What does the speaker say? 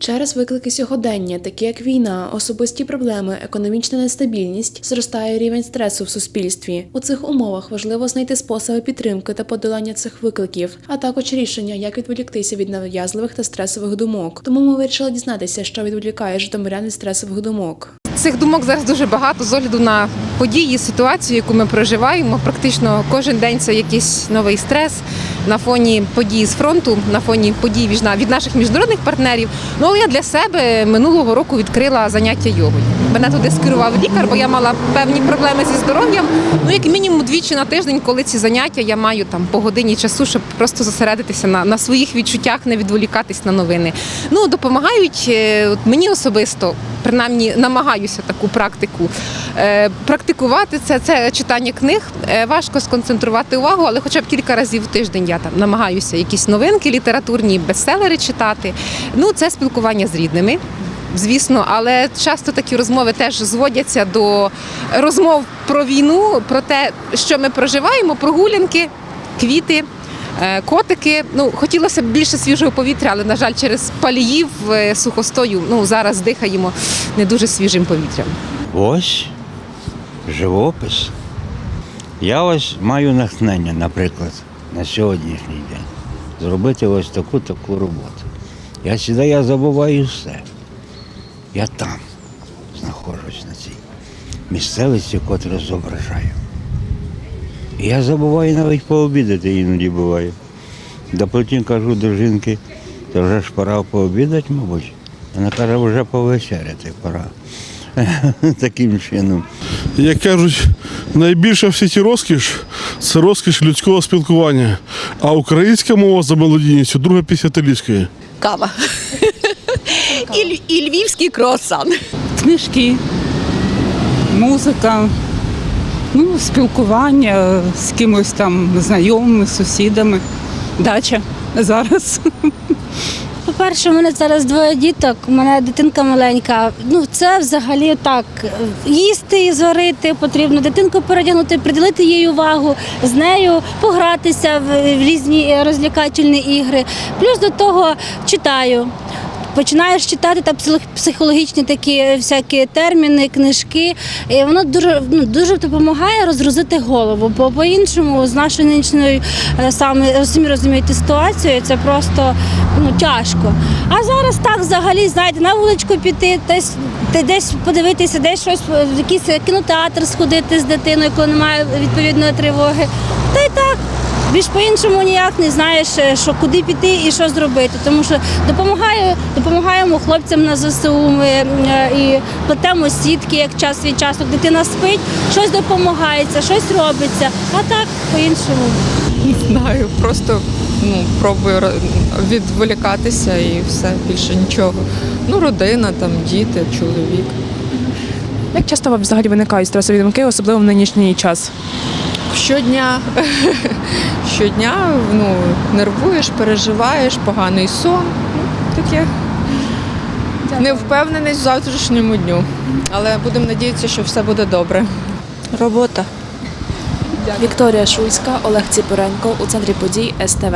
Через виклики сьогодення, такі як війна, особисті проблеми, економічна нестабільність, зростає рівень стресу в суспільстві. У цих умовах важливо знайти способи підтримки та подолання цих викликів, а також рішення, як відволіктися від нав'язливих та стресових думок. Тому ми вирішили дізнатися, що відволікає житомирян від стресових думок. Цих думок зараз дуже багато з огляду на події, ситуацію, яку ми проживаємо. Практично кожен день це якийсь новий стрес на фоні подій з фронту, на фоні подій від наших міжнародних партнерів. Ну але я для себе минулого року відкрила заняття йогою. Мене туди скерував лікар, бо я мала певні проблеми зі здоров'ям. Ну як мінімум двічі на тиждень, коли ці заняття, я маю там по годині часу, щоб просто зосередитися на, на своїх відчуттях, не відволікатись на новини. Ну допомагають е, от мені особисто. Принаймні намагаюся таку практику е, практикувати. Це, це читання книг. Е, важко сконцентрувати увагу, але хоча б кілька разів в тиждень я там намагаюся якісь новинки літературні, бестселери читати. Ну, це спілкування з рідними. Звісно, але часто такі розмови теж зводяться до розмов про війну, про те, що ми проживаємо, прогулянки, квіти. Е, Котики, ну хотілося б більше свіжого повітря, але на жаль, через паліїв е, сухостою, ну зараз дихаємо не дуже свіжим повітрям. Ось живопис. Я ось маю натхнення, наприклад, на сьогоднішній день. Зробити ось таку таку роботу. Я сюди я забуваю все. Я там знаходжусь на цій місцевості, котру зображаю. Я забуваю навіть пообідати іноді буває. Да потім кажу до жінки, то вже ж пора пообідати, мабуть. Вона каже, вже повечеряти пора. Таким чином. Як кажуть, найбільша в світі розкіш це розкіш людського спілкування. А українська мова за мелодійністю друга після італійської. Кава. І, і львівський круасан. книжки, музика, ну, спілкування з кимось там знайомими, сусідами, дача зараз. По-перше, у мене зараз двоє діток, у мене дитинка маленька. Ну, це взагалі так. Їсти і зварити потрібно, дитинку передягнути, приділити їй увагу, з нею погратися в, різні розлякательні ігри. Плюс до того читаю. Починаєш читати там психологічні такі всякі терміни, книжки. І воно дуже ну, дуже допомагає розгрузити голову. Бо по-іншому з нашою нинішньою е, саме самі розумієте ситуацією, це просто ну тяжко. А зараз так взагалі знаєте, на вуличку піти, десь де- десь подивитися, десь щось в якийсь кінотеатр сходити з дитиною, коли немає відповідної тривоги. Та й. Більш по-іншому ніяк не знаєш, е, що куди піти і що зробити. Тому що допомагаю, допомагаємо хлопцям на ЗСУ. Ми е, і плетемо сітки, як час від часу. Дитина спить, щось допомагається, щось робиться. А так по-іншому. знаю, просто ну, пробую відволікатися і все, більше нічого. Ну, родина, там, діти, чоловік. Як часто взагалі виникають стресові думки, особливо в нинішній час? Щодня, щодня ну, нервуєш, переживаєш, поганий сон. Ну, таке. Невпевненість в завтрашньому дню. Але будемо надіятися, що все буде добре. Робота. Вікторія Шульська, Олег Ціпуренко у центрі подій СТВ.